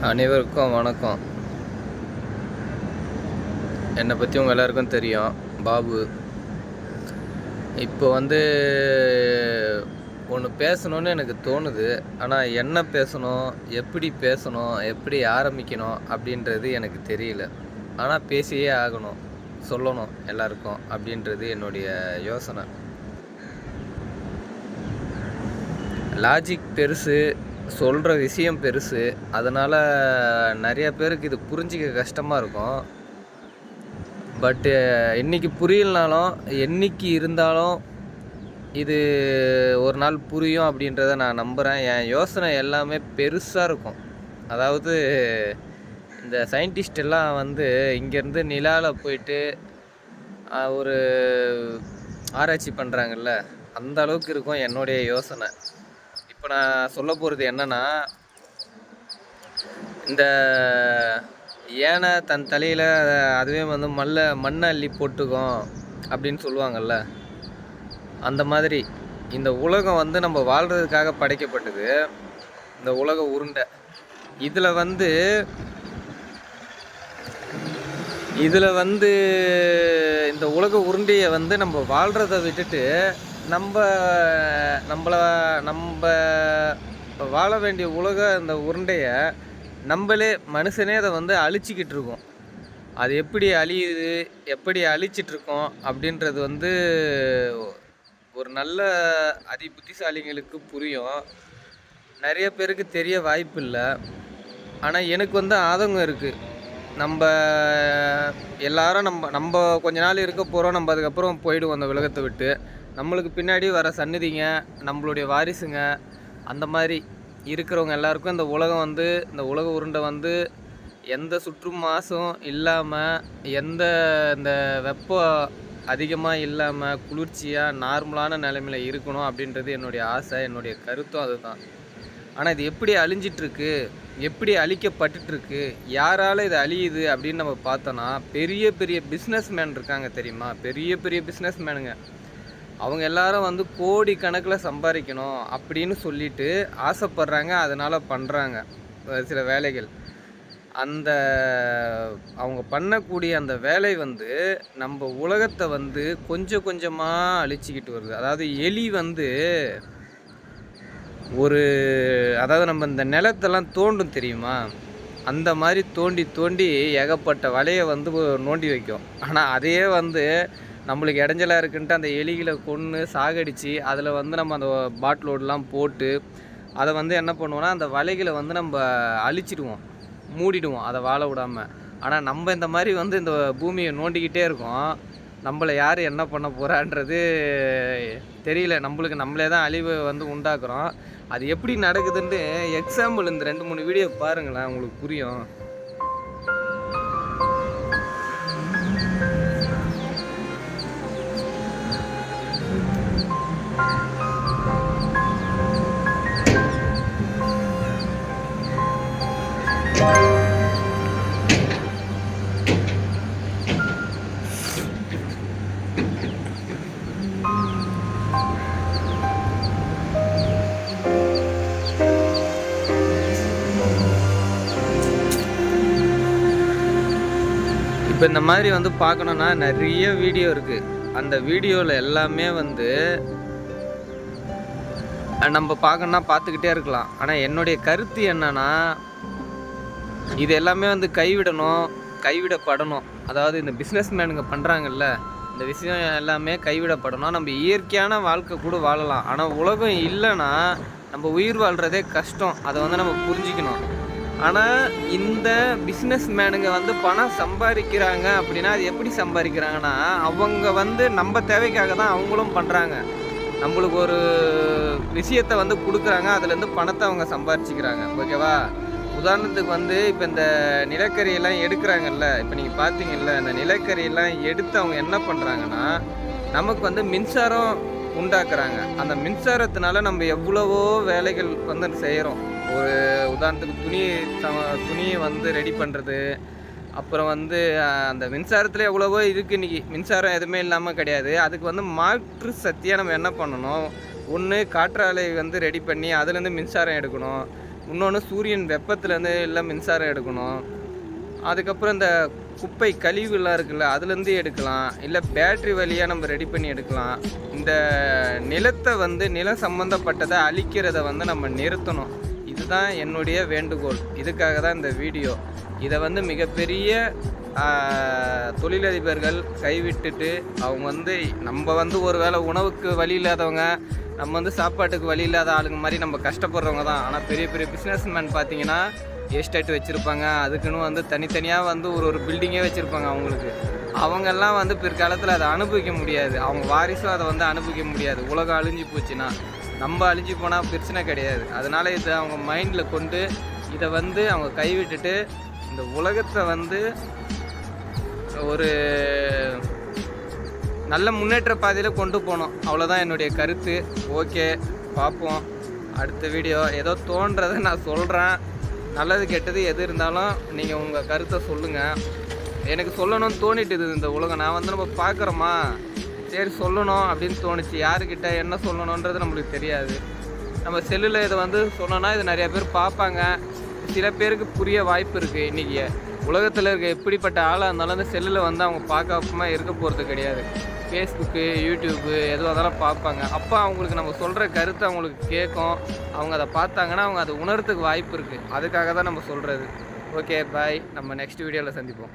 அனைவருக்கும் வணக்கம். என்னை பற்றி உங்கள் எல்லாருக்கும் தெரியும். பாபு. இப்போ வந்து ஒன்று பேசணும்னு எனக்கு தோணுது. ஆனால் என்ன பேசணும் எப்படி பேசணும் எப்படி ஆரம்பிக்கணும் அப்படின்றது எனக்கு தெரியல. ஆனால் பேசியே ஆகணும். சொல்லணும் எல்லாருக்கும் அப்படின்றது என்னுடைய யோசனை. லாஜிக் பெருசு சொல்கிற விஷயம் பெருசு. அதனால் நிறைய பேருக்கு இது புரிஞ்சிக்க கஷ்டமாக இருக்கும். பட்டு இன்றைக்கி புரியலனாலும் என்னைக்கு இருந்தாலும் இது ஒரு நாள் புரியும் அப்படின்றத நான் நம்புகிறேன் என் யோசனை எல்லாமே பெருசாக இருக்கும். அதாவது இந்த சயின்டிஸ்ட் எல்லாம் வந்து இங்கேருந்து நிலாவில் போயிட்டு ஒரு ஆராய்ச்சி பண்ணுறாங்கல்ல அந்த அளவுக்கு இருக்கும் என்னுடைய யோசனை. இப்போ நான் சொல்ல போகிறது என்னன்னா இந்த ஏனை தன் தலையில் அதுவே வந்து மல்ல மண்ணை அள்ளி போட்டுக்கும் அப்படின்னு சொல்லுவாங்கல்ல அந்த மாதிரி இந்த உலகம் வந்து நம்ம வாழ்கிறதுக்காக படைக்கப்பட்டது இந்த உலக உருண்டை. இதில் வந்து இதில் வந்து இந்த உலக உருண்டையை வந்து நம்ம வாழ்கிறத விட்டுட்டு நம்ம நம்மள நம்ம வாழ வேண்டிய உலக அந்த உருண்டையை நம்மளே மனுஷனே அதை வந்து அழிச்சிக்கிட்டு இருக்கோம். அது எப்படி அழியுது எப்படி அழிச்சிட்ருக்கோம் அப்படின்றது வந்து ஒரு நல்ல அதி புத்திசாலிங்களுக்கு புரியும். நிறைய பேருக்கு தெரிய வாய்ப்பு இல்லை. ஆனால் எனக்கு வந்து ஆதங்கம் இருக்குது நம்ம எல்லாரும் நம்ம நம்ம கொஞ்ச நாள் இருக்க போகிறோம் நம்ம அதுக்கப்புறம் போயிடுவோம் அந்த உலகத்தை விட்டு. நம்மளுக்கு பின்னாடி வர சன்னதிங்க நம்மளுடைய வாரிசுங்க அந்த மாதிரி இருக்கிறவங்க எல்லாருக்கும் இந்த உலகம் வந்து இந்த உலக உருண்டை வந்து எந்த சுற்று மாசும் இல்லாமல் எந்த இந்த வெப்பம் அதிகமாக இல்லாமல் குளிர்ச்சியாக நார்மலான நிலைமையில் இருக்கணும் அப்படின்றது என்னுடைய ஆசை என்னுடைய கருத்தும் அதுதான். ஆனால் இது எப்படி அழிஞ்சிட்ருக்கு? எப்படி அழிக்கப்பட்டுட்ருக்கு? யாரால் இது அழியுது அப்படின்னு நம்ம பார்த்தோன்னா பெரிய பெரிய பிஸ்னஸ் மேன் இருக்காங்க தெரியுமா? பெரிய பெரிய பிஸ்னஸ் மேனுங்க அவங்க எல்லாரும் வந்து கோடி கணக்கில் சம்பாதிக்கணும் அப்படின்னு சொல்லிட்டு ஆசைப்படுறாங்க அதனால் பண்ணுறாங்க சில வேலைகள். அந்த அவங்க பண்ணக்கூடிய அந்த வேலை வந்து நம்ம உலகத்தை வந்து கொஞ்சம் கொஞ்சமாக அழிச்சிக்கிட்டு வருது. அதாவது எலி வந்து ஒரு அதாவது நம்ம இந்த நிலத்தெல்லாம் தோண்டும் தெரியுமா? அந்த மாதிரி தோண்டி தோண்டி ஏகப்பட்ட வலையை வந்து நோண்டி வைக்கும். ஆனால் அதையே வந்து நம்மளுக்கு இடைஞ்சலாக இருக்குன்ட்டு அந்த எலிகளை கொன்று சாகடித்து அதில் வந்து நம்ம அந்த பாட்டிலோடலாம் போட்டு அதை வந்து என்ன பண்ணுவோன்னா அந்த வலைகளை வந்து நம்ம அழிச்சிடுவோம். மூடிடுவோம். அதை வாழ விடாமல் ஆனால் நம்ம இந்த மாதிரி வந்து இந்த பூமியை நோண்டிக்கிட்டே இருக்கோம். நம்மளை யார் என்ன பண்ண போகிறான்றது தெரியல. நம்மளுக்கு நம்மளே தான் அழிவை வந்து உண்டாக்குறோம். அது எப்படி நடக்குதுன்ட்டு எக்ஸாம்பிள் இந்த ரெண்டு மூணு வீடியோ பாருங்களேன் உங்களுக்கு புரியும். இப்போ இந்த மாதிரி வந்து பார்க்கணுன்னா நிறைய வீடியோ இருக்குது அந்த வீடியோவில் எல்லாமே வந்து நம்ம பார்க்கணுன்னா பார்த்துக்கிட்டே இருக்கலாம். ஆனால் என்னுடைய கருத்து என்னன்னா இது எல்லாமே வந்து கைவிடணும் கைவிடப்படணும். அதாவது இந்த பிஸ்னஸ் மேனுங்க பண்ணுறாங்கல்ல இந்த விஷயம் எல்லாமே கைவிடப்படணும். நம்ம இயற்கையான வாழ்க்கை கூட வாழலாம். ஆனால் உலகம் இல்லைன்னா நம்ம உயிர் வாழ்கிறதே கஷ்டம். அதை வந்து நம்ம புரிஞ்சிக்கணும். ஆனால் இந்த பிஸ்னஸ் மேனுங்க வந்து பணம் சம்பாதிக்கிறாங்க அப்படின்னா அது எப்படி சம்பாதிக்கிறாங்கன்னா அவங்க வந்து நம்ம தேவைக்காக தான் அவங்களும் பண்ணுறாங்க நம்மளுக்கு ஒரு விஷயத்தை வந்து கொடுக்குறாங்க அதுலேருந்து பணத்தை அவங்க சம்பாரிச்சிக்கிறாங்க ஓகேவா? உதாரணத்துக்கு வந்து இப்போ இந்த நிலக்கரியெல்லாம் எடுக்கிறாங்கல்ல இப்போ நீங்கள் பார்த்தீங்கல்ல இந்த நிலக்கரியெல்லாம் எடுத்து அவங்க என்ன பண்ணுறாங்கன்னா நமக்கு வந்து மின்சாரம் உண்டாக்குறாங்க. அந்த மின்சாரத்தினால நம்ம எவ்வளவோ வேலைகள் வந்து செய்கிறோம் ஒரு உதாரணத்துக்கு துணி துணியை வந்து ரெடி பண்ணுறது அப்புறம் வந்து அந்த மின்சாரத்தில் எவ்வளவோ இருக்குது இன்றைக்கி மின்சாரம் எதுவுமே இல்லாமல் கிடையாது. அதுக்கு வந்து மாற்று சக்தியாக நம்ம என்ன பண்ணணும்? ஒன்று காற்றாலை வந்து ரெடி பண்ணி அதுலேருந்து மின்சாரம் எடுக்கணும். இன்னொன்று சூரியன் வெப்பத்துலேருந்து இல்லை மின்சாரம் எடுக்கணும். அதுக்கப்புறம் இந்த குப்பை கழிவுலாம் இருக்குல்ல அதுலேருந்து எடுக்கலாம். இல்லை பேட்ரி வழியாக நம்ம ரெடி பண்ணி எடுக்கலாம். இந்த நிலத்தை வந்து நிலம் சம்மந்தப்பட்டதை அழிக்கிறத வந்து நம்ம நிறுத்தணும். இதுதான் என்னுடைய வேண்டுகோள். இதுக்காக தான் இந்த வீடியோ. இதை வந்து மிகப்பெரிய தொழிலதிபர்கள் கைவிட்டுட்டு அவங்க வந்து நம்ம வந்து ஒரு வேளை உணவுக்கு வழி இல்லாதவங்க நம்ம வந்து சாப்பாட்டுக்கு வழி இல்லாத ஆளுங்க மாதிரி நம்ம கஷ்டப்படுறவங்க தான். ஆனால் பெரிய பெரிய பிஸ்னஸ்மேன் பார்த்தீங்கன்னா எஸ்டேட் வச்சுருப்பாங்க. அதுக்குன்னு வந்து தனித்தனியாக வந்து ஒரு ஒரு பில்டிங்கே வச்சுருப்பாங்க அவங்களுக்கு. அவங்கெல்லாம் வந்து பிற்காலத்தில் அதை அனுபவிக்க முடியாது. அவங்க வாரிசும் அதை வந்து அனுபவிக்க முடியாது. உலகம் அழிஞ்சு போச்சுன்னா. நம்ம அழிஞ்சு போனால் பிரச்சனை கிடையாது. அதனால் இதை அவங்க மைண்டில் கொண்டு இதை வந்து அவங்க கைவிட்டுட்டு இந்த உலகத்தை வந்து ஒரு நல்ல முன்னேற்ற பாதையில் கொண்டு போகணும். அவ்வளோதான் என்னுடைய கருத்து. ஓகே பார்ப்போம். அடுத்த வீடியோ ஏதோ தோன்றதை நான் சொல்கிறேன் நல்லது கெட்டது எது இருந்தாலும் நீங்கள் உங்கள் கருத்தை சொல்லுங்கள் எனக்கு சொல்லணும்னு தோணிட்டுது இந்த உலகம். நான் வந்து நம்ம பார்க்குறோமா? சரி சொல்லணும் அப்படின்னு தோணுச்சு. யாருக்கிட்ட என்ன சொல்லணுன்றது நம்மளுக்கு தெரியாது. நம்ம செல்லில் இதை வந்து சொன்னோன்னா இது நிறைய பேர் பார்ப்பாங்க. சில பேருக்கு புரிய வாய்ப்பு இருக்குது இன்றைக்கி உலகத்தில் இருக்க எப்படிப்பட்ட ஆளாக இருந்தாலும் அந்த செல்லில் வந்து அவங்க பார்க்காம இருக்க போகிறது கிடையாது. ஃபேஸ்புக்கு யூடியூப்பு எதுவாக இருந்தாலும் பார்ப்பாங்க. அப்போ அவங்களுக்கு நம்ம சொல்கிற கருத்து அவங்களுக்கு கேட்கும். அவங்க அதை பார்த்தாங்கன்னா அவங்க அதை உணர்றதுக்கு வாய்ப்பு இருக்குது அதுக்காக தான் நம்ம சொல்கிறது ஓகே பாய் நம்ம நெக்ஸ்ட் வீடியோவில் சந்திப்போம்.